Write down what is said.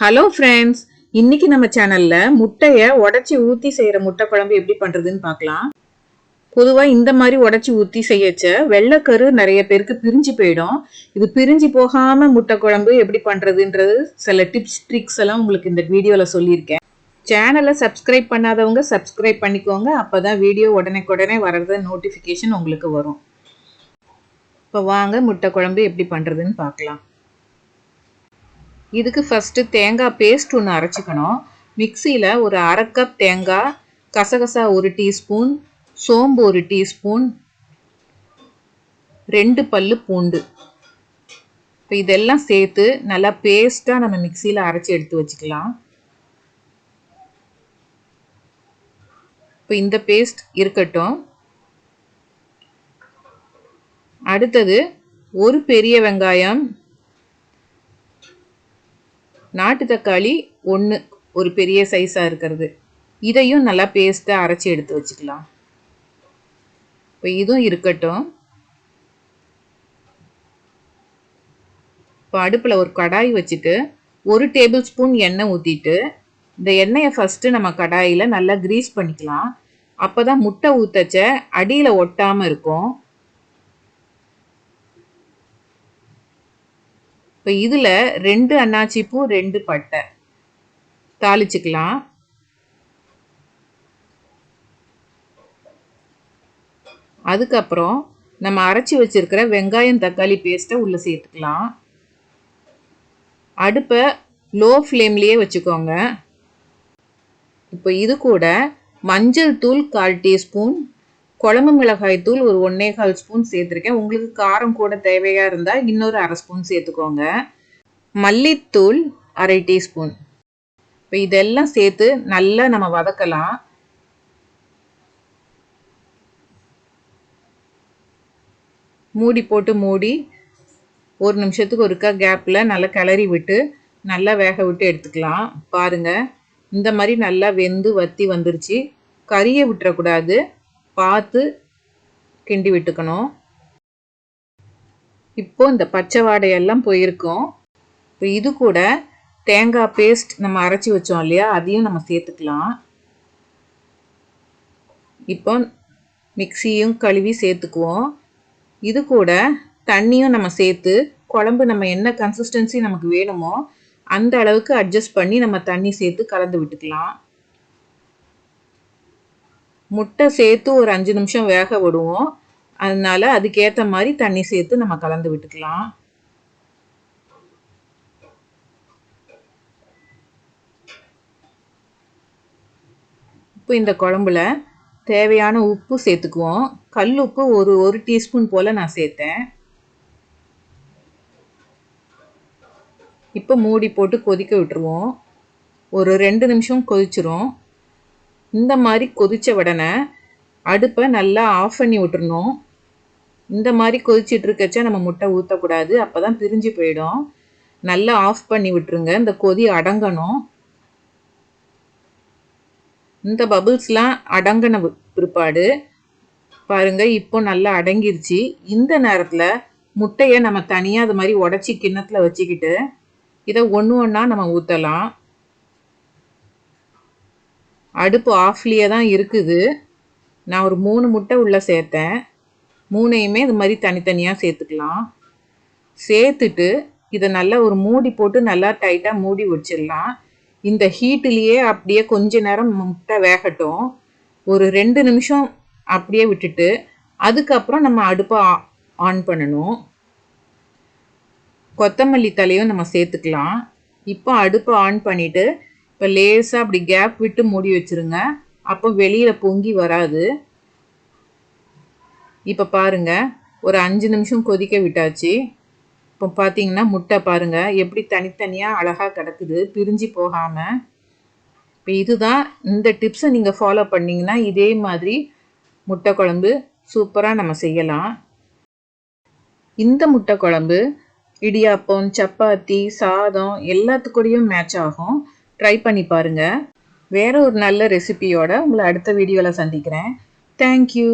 Hello friends இன்னைக்கு நம்ம சேனல்ல முட்டையை உடச்சி ஊத்தி செய்யற முட்டை குழம்பு எப்படி பண்றதுன்னு பார்க்கலாம். பொதுவா இந்த மாதிரி உடச்சி ஊற்றி செய்யச்ச வெள்ளைக்கரு நிறைய பேருக்கு பிரிஞ்சு போயிடும். இது பிரிஞ்சு போகாம முட்டை குழம்பு எப்படி பண்றதுன்றது சில டிப்ஸ் ட்ரிக்ஸ் எல்லாம் உங்களுக்கு இந்த வீடியோவில் சொல்லியிருக்கேன். சேனலை சப்ஸ்கிரைப் பண்ணாதவங்க சப்ஸ்கிரைப் பண்ணிக்கோங்க. அப்பதான் வீடியோ உடனே வர்றது நோட்டிஃபிகேஷன் உங்களுக்கு வரும். இப்போ வாங்க முட்டை குழம்பு எப்படி பண்ணுறதுன்னு பார்க்கலாம். இதுக்கு ஃபஸ்ட்டு தேங்காய் பேஸ்ட் ஒன்று அரைச்சிக்கணும். மிக்சியில் ஒரு அரை கப் தேங்காய் கசகசா ஒரு டீஸ்பூன் சோம்பு ஒரு டீஸ்பூன் ரெண்டு பல்லு பூண்டு. இப்போ இதெல்லாம் சேர்த்து நல்லா பேஸ்ட்டாக நம்ம மிக்சியில் அரைச்சி எடுத்து வச்சுக்கலாம். இப்போ இந்த பேஸ்ட் இருக்கட்டும். அடுத்தது ஒரு பெரிய வெங்காயம் நாட்டு தக்காளி ஒன்று ஒரு பெரிய சைஸாக இருக்கிறது. இதையும் நல்லா பேஸ்ட்டாக அரைச்சி எடுத்து வச்சுக்கலாம். இப்போ இதுவும் இருக்கட்டும். இப்போ அடுப்பில் ஒரு கடாய் வச்சுட்டு ஒரு டேபிள் ஸ்பூன் எண்ணெய் ஊற்றிட்டு இந்த எண்ணெயை ஃபஸ்ட்டு நம்ம கடாயில் நல்லா க்ரீஸ் பண்ணிக்கலாம். அப்போ தான் முட்டை ஊற்றச்ச அடியில் ஒட்டாமல் இருக்கும். இப்போ இதில் ரெண்டு அன்னாச்சி பூ ரெண்டு பட்டை. தாளிச்சுக்கலாம். அதுக்கப்புறம் நம்ம அரைச்சி வச்சிருக்கிற வெங்காயம் தக்காளி பேஸ்ட்டை உள்ளே சேர்த்துக்கலாம். அடுப்பை லோ ஃப்ளேம்லேயே வச்சுக்கோங்க. இப்போ இது கூட மஞ்சள் தூள் கால் டீஸ்பூன் குழம்பு மிளகாய் தூள் ஒரு ஒன்னே கால் ஸ்பூன் சேர்த்துருக்கேன். உங்களுக்கு காரம் கூட தேவையாக இருந்தால் இன்னொரு அரை ஸ்பூன் சேர்த்துக்கோங்க. மல்லித்தூள் அரை டீஸ்பூன். இப்போ இதெல்லாம் சேர்த்து நல்லா நம்ம வதக்கலாம். மூடி போட்டு மூடி ஒரு நிமிஷத்துக்கு ஒருக்கா கேப்பில் நல்லா கிளறி விட்டு நல்லா வேக விட்டு எடுத்துக்கலாம். பாருங்கள் இந்த மாதிரி நல்லா வெந்து வத்தி வந்துருச்சு. கறியை விட்டுறக்கூடாது. பார்த்து கிண்டி விட்டுக்கணும். இப்போ இந்த பச்சை வாடையெல்லாம் போயிருக்கோம். இப்போ இது கூட தேங்காய் பேஸ்ட் நம்ம அரைச்சி வச்சோம் இல்லையா? அதையும் நம்ம சேர்த்துக்கலாம். இப்போ மிக்சியும் கழுவி சேர்த்துக்குவோம். இது கூட தண்ணியும் நம்ம சேர்த்து குழம்பு நம்ம என்ன கன்சிஸ்டன்சி நமக்கு வேணுமோ அந்த அளவுக்கு அட்ஜஸ்ட் பண்ணி நம்ம தண்ணி சேர்த்து கலந்து விட்டுக்கலாம். முட்டை சேர்த்து ஒரு அஞ்சு நிமிஷம் வேக விடுவோம். அதனால் அதுக்கேற்ற மாதிரி தண்ணி சேர்த்து நம்ம கலந்து விட்டுக்கலாம். இப்போ இந்த குழம்புல தேவையான உப்பு சேர்த்துக்குவோம். கல் உப்பு ஒரு ஒரு டீஸ்பூன் போல் நான் சேர்த்தேன். இப்போ மூடி போட்டு கொதிக்க விட்டுருவோம். ஒரு ரெண்டு நிமிஷம் கொதிச்சிரும். இந்த மாதிரி கொதித்த உடனே அடுப்பை நல்லா ஆஃப் பண்ணி விட்டுருணும் இந்த மாதிரி கொதிச்சிட்டு இருக்கச்சா நம்ம முட்டை ஊற்றக்கூடாது அப்போ தான் பிரிஞ்சு போயிடும். நல்லா ஆஃப் பண்ணி விட்டுருங்க. இந்த கொதி அடங்கணும். இந்த பபுள்ஸ்லாம் அடங்கின பிற்பாடு பாருங்கள் இப்போ நல்லா அடங்கிருச்சு. இந்த நேரத்தில் முட்டையை நம்ம தனியாக அது மாதிரி உடச்சி கிண்ணத்தில் வச்சுக்கிட்டு இதை ஒன்று ஒன்றா நம்ம ஊற்றலாம் அடுப்பு ஆஃப்லேயே தான் இருக்குது. நான் ஒரு மூணு முட்டை உள்ளே சேர்த்தேன். மூணையுமே இது மாதிரி தனித்தனியாக சேர்த்துக்கலாம். சேர்த்துட்டு இதை நல்லா ஒரு மூடி போட்டு நல்லா டைட்டாக மூடி வச்சிடலாம். இந்த ஹீட்டிலேயே அப்படியே கொஞ்ச நேரம் முட்டை வேகட்டும். ஒரு ரெண்டு நிமிஷம் அப்படியே விட்டுட்டு அதுக்கப்புறம் நம்ம அடுப்பை ஆன் பண்ணணும். கொத்தமல்லி தலையும் நம்ம சேர்த்துக்கலாம். இப்போ அடுப்பை ஆன் பண்ணிவிட்டு இப்போ லேசாக அப்படி கேப் விட்டு மூடி வச்சுருங்க. அப்போ வெளியில் பொங்கி வராது. இப்போ பாருங்கள் ஒரு அஞ்சு நிமிஷம் கொதிக்க விட்டாச்சு. இப்போ பார்த்தீங்கன்னா முட்டை பாருங்கள் எப்படி தனித்தனியாக அழகாக கிடக்குது பிரிஞ்சு போகாமல் இப்போ இதுதான் இந்த டிப்ஸை நீங்கள் ஃபாலோ பண்ணிங்கன்னா இதே மாதிரி முட்டை குழம்பு சூப்பராக நம்ம செய்யலாம். இந்த முட்டை குழம்பு இடியாப்பம் சப்பாத்தி சாதம் எல்லாத்துக்கூடையும் மேட்ச் ஆகும். ட்ரை பண்ணி பாருங்கள் வேறு ஒரு நல்ல ரெசிபியோட உங்களை அடுத்த வீடியோவில் சந்திக்கிறேன். தேங்க்யூ